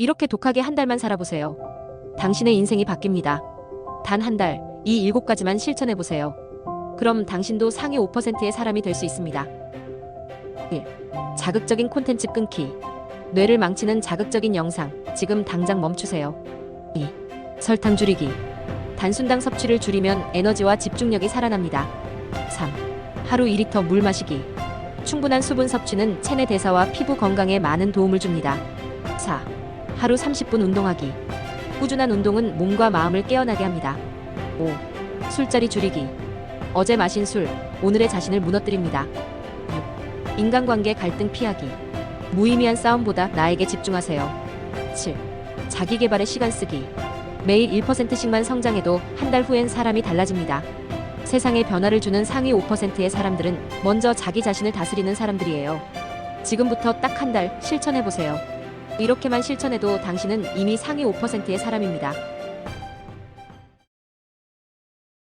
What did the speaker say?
이렇게 독하게 한 달만 살아보세요. 당신의 인생이 바뀝니다. 단 한 달, 이 일곱 가지만 실천해 보세요. 그럼 당신도 상위 5%의 사람이 될 수 있습니다. 1. 자극적인 콘텐츠 끊기. 뇌를 망치는 자극적인 영상, 지금 당장 멈추세요. 2. 설탕 줄이기. 단순당 섭취를 줄이면 에너지와 집중력이 살아납니다. 3. 하루 2리터 물 마시기. 충분한 수분 섭취는 체내 대사와 피부 건강에 많은 도움을 줍니다. 4. 하루 30분 운동하기. 꾸준한 운동은 몸과 마음을 깨어나게 합니다. 5. 술자리 줄이기. 어제 마신 술, 오늘의 자신을 무너뜨립니다. 6. 인간관계 갈등 피하기. 무의미한 싸움보다 나에게 집중하세요. 7. 자기 개발에 시간 쓰기. 매일 1%씩만 성장해도 한 달 후엔 사람이 달라집니다. 세상에 변화를 주는 상위 5%의 사람들은 먼저 자기 자신을 다스리는 사람들이에요. 지금부터 딱 한 달 실천해 보세요. 이렇게만 실천해도 당신은 이미 상위 5%의 사람입니다.